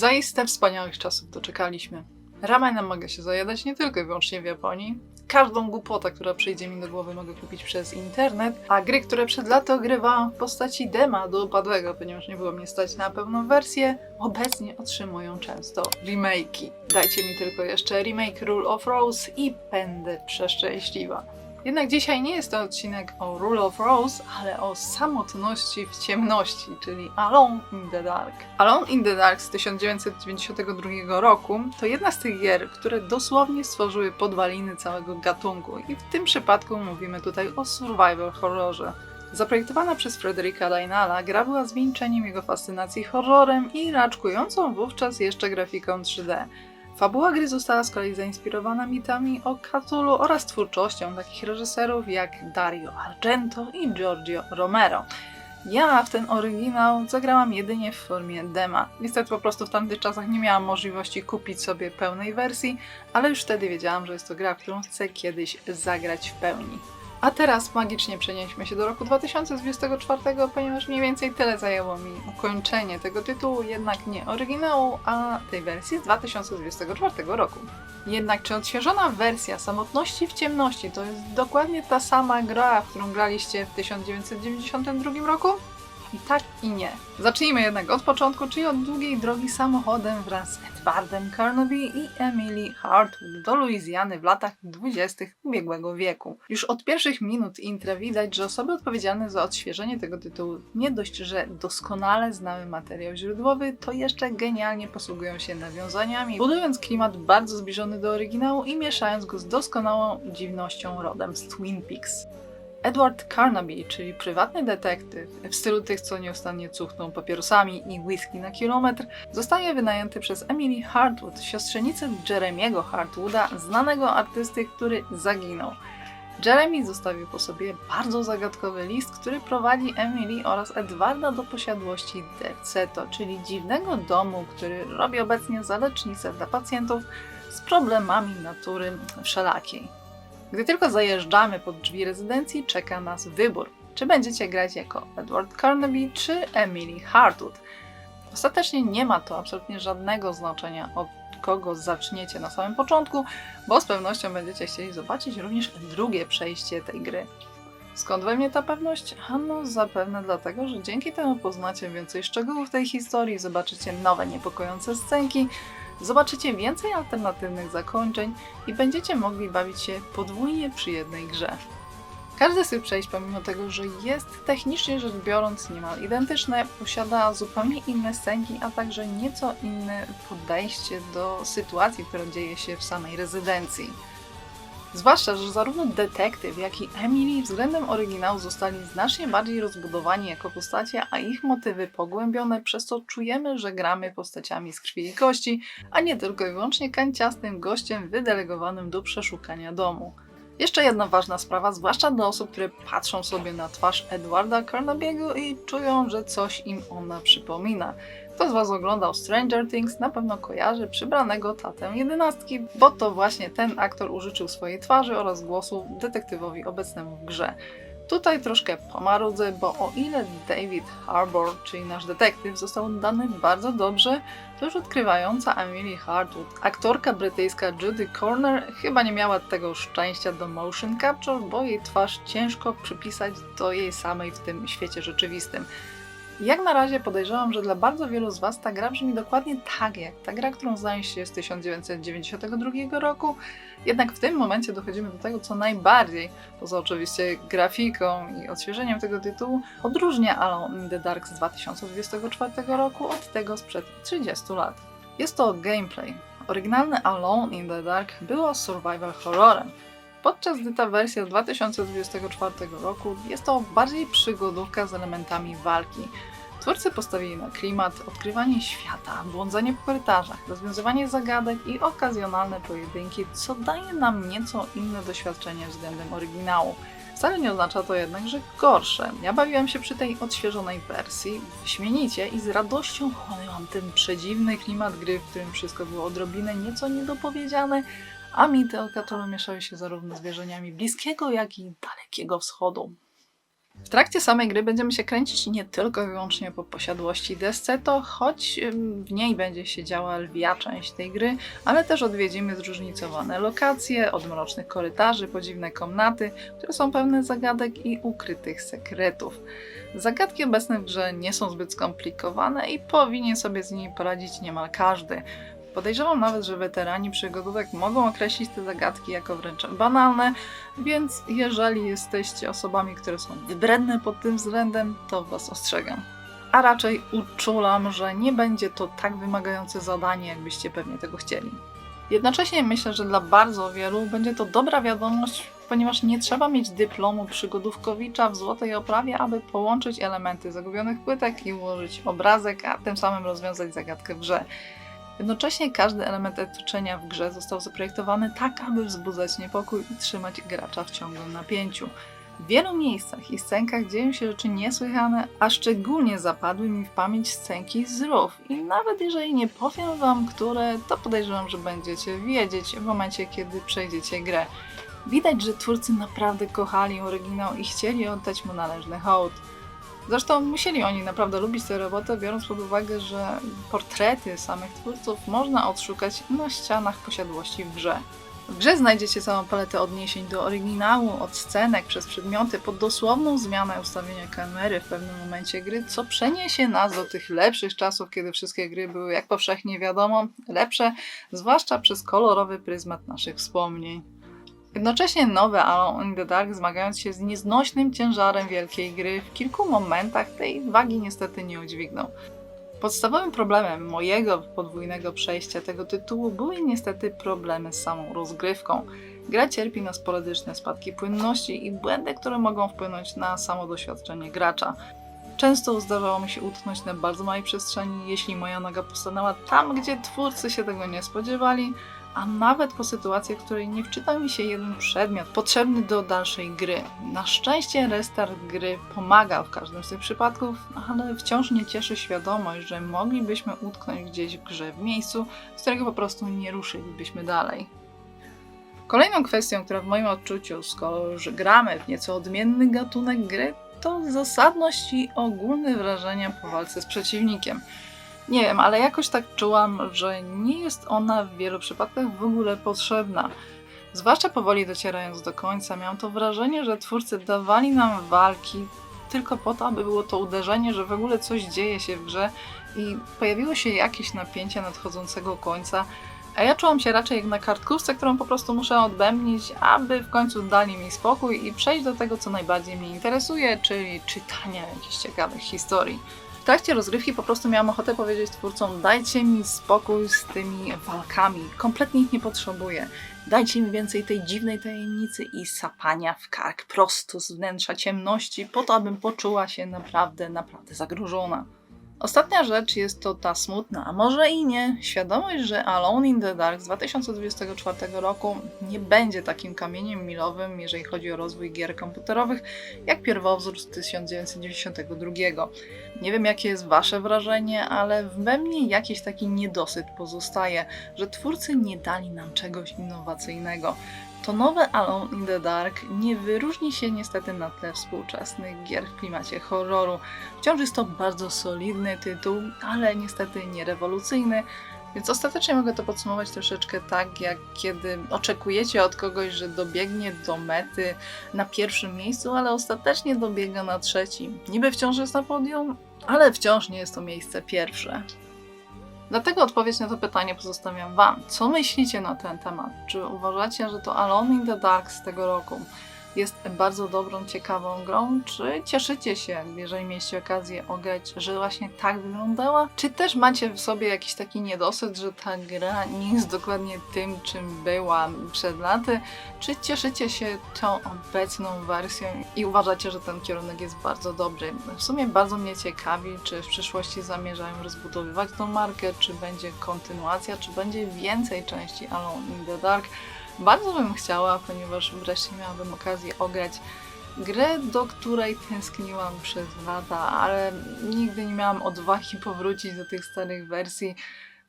Zaiste wspaniałych czasów doczekaliśmy. Ramenem mogę się zajadać nie tylko i wyłącznie w Japonii. Każdą głupotę, która przyjdzie mi do głowy, mogę kupić przez internet, a gry, które przed laty ogrywałam w postaci dema do upadłego, ponieważ nie było mnie stać na pełną wersję, obecnie otrzymują często remake'i. Dajcie mi tylko jeszcze remake Rule of Rose i będę przeszczęśliwa. Jednak dzisiaj nie jest to odcinek o Rule of Rose, ale o samotności w ciemności, czyli Alone in the Dark. Alone in the Dark z 1992 roku to jedna z tych gier, które dosłownie stworzyły podwaliny całego gatunku i w tym przypadku mówimy tutaj o survival horrorze. Zaprojektowana przez Frederica Lainala, gra była zwieńczeniem jego fascynacji horrorem i raczkującą wówczas jeszcze grafiką 3D. Fabuła gry została z kolei zainspirowana mitami o Cthulhu oraz twórczością takich reżyserów jak Dario Argento i Giorgio Romero. Ja w ten oryginał zagrałam jedynie w formie dema. Niestety po prostu w tamtych czasach nie miałam możliwości kupić sobie pełnej wersji, ale już wtedy wiedziałam, że jest to gra, którą chcę kiedyś zagrać w pełni. A teraz magicznie przenieśmy się do roku 2024, ponieważ mniej więcej tyle zajęło mi ukończenie tego tytułu, jednak nie oryginału, a tej wersji z 2024 roku. Jednak czy odświeżona wersja Samotności w ciemności to jest dokładnie ta sama gra, w którą graliście w 1992 roku? I tak i nie. Zacznijmy jednak od początku, czyli od długiej drogi samochodem wraz z Edwardem Carnaby i Emily Hartwood do Luizjany w latach 20. ubiegłego wieku. Już od pierwszych minut intra widać, że osoby odpowiedzialne za odświeżenie tego tytułu nie dość, że doskonale znały materiał źródłowy, to jeszcze genialnie posługują się nawiązaniami, budując klimat bardzo zbliżony do oryginału i mieszając go z doskonałą dziwnością rodem z Twin Peaks. Edward Carnaby, czyli prywatny detektyw w stylu tych, co nieustannie cuchną papierosami i whisky na kilometr, zostaje wynajęty przez Emily Hartwood, siostrzenicę Jeremiego Hartwooda, znanego artysty, który zaginął. Jeremy zostawił po sobie bardzo zagadkowy list, który prowadzi Emily oraz Edwarda do posiadłości Derceto, czyli dziwnego domu, który robi obecnie zalecznicę dla pacjentów z problemami natury wszelakiej. Gdy tylko zajeżdżamy pod drzwi rezydencji, czeka nas wybór. Czy będziecie grać jako Edward Carnaby czy Emily Hartwood? Ostatecznie nie ma to absolutnie żadnego znaczenia, od kogo zaczniecie na samym początku, bo z pewnością będziecie chcieli zobaczyć również drugie przejście tej gry. Skąd we mnie ta pewność? Ano zapewne dlatego, że dzięki temu poznacie więcej szczegółów tej historii, zobaczycie nowe niepokojące scenki, zobaczycie więcej alternatywnych zakończeń i będziecie mogli bawić się podwójnie przy jednej grze. Każde z tych przejść, pomimo tego, że jest technicznie rzecz biorąc niemal identyczne, posiada zupełnie inne scenki, a także nieco inne podejście do sytuacji, która dzieje się w samej rezydencji. Zwłaszcza, że zarówno detektyw, jak i Emily względem oryginału zostali znacznie bardziej rozbudowani jako postacie, a ich motywy pogłębione, przez co czujemy, że gramy postaciami z krwi i kości, a nie tylko i wyłącznie kanciastym gościem wydelegowanym do przeszukania domu. Jeszcze jedna ważna sprawa, zwłaszcza dla osób, które patrzą sobie na twarz Edwarda Carnabiego i czują, że coś im ona przypomina. Kto z Was oglądał Stranger Things, na pewno kojarzy przybranego tatę jedenastki, bo to właśnie ten aktor użyczył swojej twarzy oraz głosu detektywowi obecnemu w grze. Tutaj troszkę pomarudzę, bo o ile David Harbour, czyli nasz detektyw, został oddany bardzo dobrze, to już odkrywająca Emily Hartwood, aktorka brytyjska Judy Corner chyba nie miała tego szczęścia do motion capture, bo jej twarz ciężko przypisać do jej samej w tym świecie rzeczywistym. Jak na razie podejrzewam, że dla bardzo wielu z Was ta gra brzmi dokładnie tak jak ta gra, którą znaliście z 1992 roku. Jednak w tym momencie dochodzimy do tego, co najbardziej, poza oczywiście grafiką i odświeżeniem tego tytułu, odróżnia Alone in the Dark z 2024 roku od tego sprzed 30 lat. Jest to gameplay. Oryginalny Alone in the Dark było survival horrorem. Podczas gdy ta wersja z 2024 roku jest to bardziej przygodówka z elementami walki. Twórcy postawili na klimat, odkrywanie świata, błądzenie po korytarzach, rozwiązywanie zagadek i okazjonalne pojedynki, co daje nam nieco inne doświadczenie względem oryginału. Wcale nie oznacza to jednak, że gorsze. Ja bawiłam się przy tej odświeżonej wersji wyśmienicie i z radością chłonęłam ten przedziwny klimat gry, w którym wszystko było odrobinę nieco niedopowiedziane, a mity o Cthulhu mieszały się zarówno z wierzeniami bliskiego, jak i dalekiego wschodu. W trakcie samej gry będziemy się kręcić nie tylko i wyłącznie po posiadłości desce, to choć w niej będzie się działa lwia część tej gry, ale też odwiedzimy zróżnicowane lokacje, od mrocznych korytarzy po dziwne komnaty, które są pełne zagadek i ukrytych sekretów. Zagadki obecne w grze nie są zbyt skomplikowane i powinien sobie z nimi poradzić niemal każdy. Podejrzewam nawet, że weterani przygodówek mogą określić te zagadki jako wręcz banalne, więc jeżeli jesteście osobami, które są wybredne pod tym względem, to Was ostrzegam. A raczej uczulam, że nie będzie to tak wymagające zadanie, jakbyście pewnie tego chcieli. Jednocześnie myślę, że dla bardzo wielu będzie to dobra wiadomość, ponieważ nie trzeba mieć dyplomu przygodówkowicza w złotej oprawie, aby połączyć elementy zagubionych płytek i ułożyć obrazek, a tym samym rozwiązać zagadkę w grze. Jednocześnie każdy element otoczenia w grze został zaprojektowany tak, aby wzbudzać niepokój i trzymać gracza w ciągłym napięciu. W wielu miejscach i scenkach dzieją się rzeczy niesłychane, a szczególnie zapadły mi w pamięć scenki z rów. I nawet jeżeli nie powiem wam, które, to podejrzewam, że będziecie wiedzieć w momencie, kiedy przejdziecie grę. Widać, że twórcy naprawdę kochali oryginał i chcieli oddać mu należny hołd. Zresztą musieli oni naprawdę lubić tę robotę, biorąc pod uwagę, że portrety samych twórców można odszukać na ścianach posiadłości w grze. W grze znajdziecie całą paletę odniesień do oryginału, od scenek przez przedmioty, pod dosłowną zmianę ustawienia kamery w pewnym momencie gry, co przeniesie nas do tych lepszych czasów, kiedy wszystkie gry były, jak powszechnie wiadomo, lepsze, zwłaszcza przez kolorowy pryzmat naszych wspomnień. Jednocześnie nowe Alone in the Dark, zmagając się z nieznośnym ciężarem wielkiej gry, w kilku momentach tej wagi niestety nie udźwignął. Podstawowym problemem mojego podwójnego przejścia tego tytułu były niestety problemy z samą rozgrywką. Gra cierpi na sporadyczne spadki płynności i błędy, które mogą wpłynąć na samo doświadczenie gracza. Często zdarzało mi się utknąć na bardzo małej przestrzeni, jeśli moja noga postanęła tam, gdzie twórcy się tego nie spodziewali, a nawet po sytuacji, w której nie wczytał mi się jeden przedmiot potrzebny do dalszej gry. Na szczęście restart gry pomaga w każdym z tych przypadków, ale wciąż nie cieszy świadomość, że moglibyśmy utknąć gdzieś w grze w miejscu, z którego po prostu nie ruszylibyśmy dalej. Kolejną kwestią, która w moim odczuciu, skoro gramy w nieco odmienny gatunek gry, to zasadność i ogólne wrażenia po walce z przeciwnikiem. Nie wiem, ale jakoś tak czułam, że nie jest ona w wielu przypadkach w ogóle potrzebna. Zwłaszcza powoli docierając do końca, miałam to wrażenie, że twórcy dawali nam walki tylko po to, aby było to uderzenie, że w ogóle coś dzieje się w grze i pojawiło się jakieś napięcie nadchodzącego końca, a ja czułam się raczej jak na kartkówce, którą po prostu muszę odbębnić, aby w końcu dali mi spokój i przejść do tego, co najbardziej mnie interesuje, czyli czytania jakichś ciekawych historii. W trakcie rozgrywki po prostu miałam ochotę powiedzieć twórcom: dajcie mi spokój z tymi walkami, kompletnie ich nie potrzebuję. Dajcie mi więcej tej dziwnej tajemnicy i sapania w kark prosto z wnętrza ciemności, po to, abym poczuła się naprawdę, naprawdę zagrożona. Ostatnia rzecz jest to ta smutna, a może i nie, świadomość, że Alone in the Dark z 2024 roku nie będzie takim kamieniem milowym, jeżeli chodzi o rozwój gier komputerowych, jak pierwowzór z 1992. Nie wiem, jakie jest Wasze wrażenie, ale we mnie jakiś taki niedosyt pozostaje, że twórcy nie dali nam czegoś innowacyjnego. To nowe Alone in the Dark nie wyróżni się niestety na tle współczesnych gier w klimacie horroru. Wciąż jest to bardzo solidny tytuł, ale niestety nie rewolucyjny, więc ostatecznie mogę to podsumować troszeczkę tak, jak kiedy oczekujecie od kogoś, że dobiegnie do mety na pierwszym miejscu, ale ostatecznie dobiega na trzecim. Niby wciąż jest na podium, ale wciąż nie jest to miejsce pierwsze. Dlatego odpowiedź na to pytanie pozostawiam Wam. Co myślicie na ten temat? Czy uważacie, że to Alone in the Dark z tego roku jest bardzo dobrą, ciekawą grą? Czy cieszycie się, jeżeli mieliście okazję ograć, że właśnie tak wyglądała? Czy też macie w sobie jakiś taki niedosyt, że ta gra nie jest dokładnie tym, czym była przed laty? Czy cieszycie się tą obecną wersją i uważacie, że ten kierunek jest bardzo dobry? W sumie bardzo mnie ciekawi, czy w przyszłości zamierzają rozbudowywać tą markę, czy będzie kontynuacja, czy będzie więcej części Alone in the Dark. Bardzo bym chciała, ponieważ wreszcie miałabym okazję ograć grę, do której tęskniłam przez lata, ale nigdy nie miałam odwagi powrócić do tych starych wersji.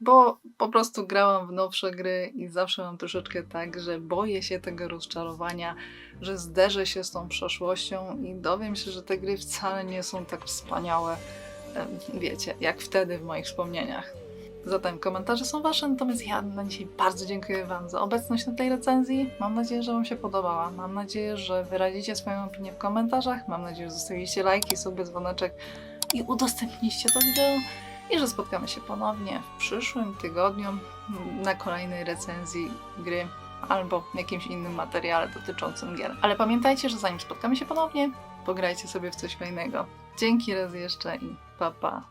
bo po prostu grałam w nowsze gry i zawsze mam troszeczkę tak, że boję się tego rozczarowania, że zderzę się z tą przeszłością i dowiem się, że te gry wcale nie są tak wspaniałe, em, wiecie, jak wtedy w moich wspomnieniach. Zatem komentarze są wasze, natomiast ja na dzisiaj bardzo dziękuję wam za obecność na tej recenzji. Mam nadzieję, że wam się podobała. Mam nadzieję, że wyrazicie swoją opinię w komentarzach. Mam nadzieję, że zostawiliście lajki, suby, dzwoneczek i udostępniliście to wideo. I że spotkamy się ponownie w przyszłym tygodniu na kolejnej recenzji gry albo jakimś innym materiale dotyczącym gier. Ale pamiętajcie, że zanim spotkamy się ponownie, pograjcie sobie w coś fajnego. Dzięki raz jeszcze i pa pa.